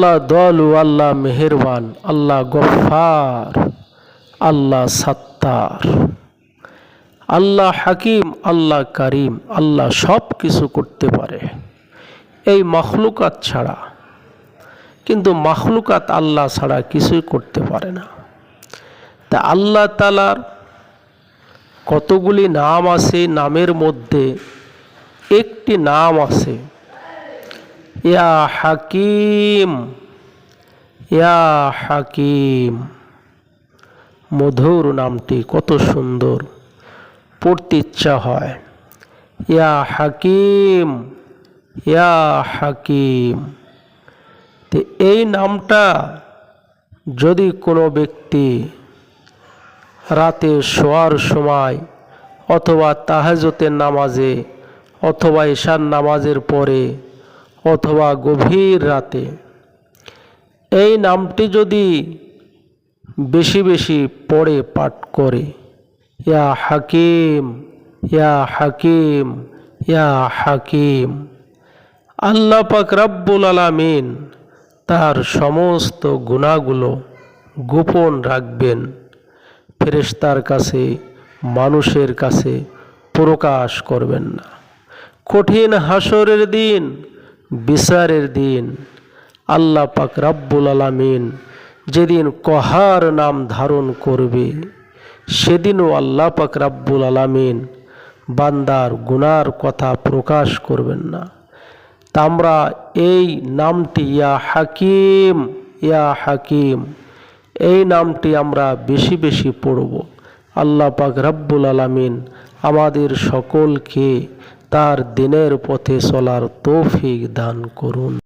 আল্লাহ দয়ালু, আল্লাহ মেহেরবান, আল্লাহ গফার আল্লাহ সাত্তার, আল্লাহ হাকিম, আল্লাহ কারিম, আল্লাহ সব কিছু করতে পারে। এই মখলুকাত ছাড়া। কিন্তু মখলুকাত আল্লাহ ছাড়া কিছুই করতে পারে না। তা আল্লাহ তালার কতগুলি নাম আছে, নামের মধ্যে একটি নাম আছে ইয়া হাকিম ইয়া হাকিম। মধুর নামটি কত সুন্দর, পড়তে ইচ্ছা হয়। ইয়া হাকিম ইয়া হাকিম। তো এই নামটা যদি কোনো ব্যক্তি রাতে শোয়ার সময় অথবা তাহাজতের নামাজে অথবা ঈশান নামাজের পরে অথবা গভীর রাতে। এই নামটি যদি বেশি বেশি পড়ে পাঠ করে, ইয়া হাকিম ইয়া হাকিম ইয়া হাকিম। আল্লাহ পাক রাব্বুল আলামিন তার সমস্ত গুণাগুলো গোপন রাখবেন। ফেরেশতার কাছে, মানুষের কাছে প্রকাশ করবেন না। কঠিন হাসরের দিন বিচারের দিন। আল্লাহ পাক রাব্বুল আলামিন যেদিন কহার নাম ধারণ করবে, সেদিনও আল্লাহ পাক রাব্বুল আলামিন বান্দার গুনার কথা প্রকাশ করবেন না। তা আমরা এই নামটি, ইয়া হাকিম ইয়া হাকিম, এই নামটি আমরা বেশি বেশি পড়ব। আল্লাহ পাক রাব্বুল আলামিন আমাদের সকলকে তার দিনের পথে চলার তৌফিক দান করুন।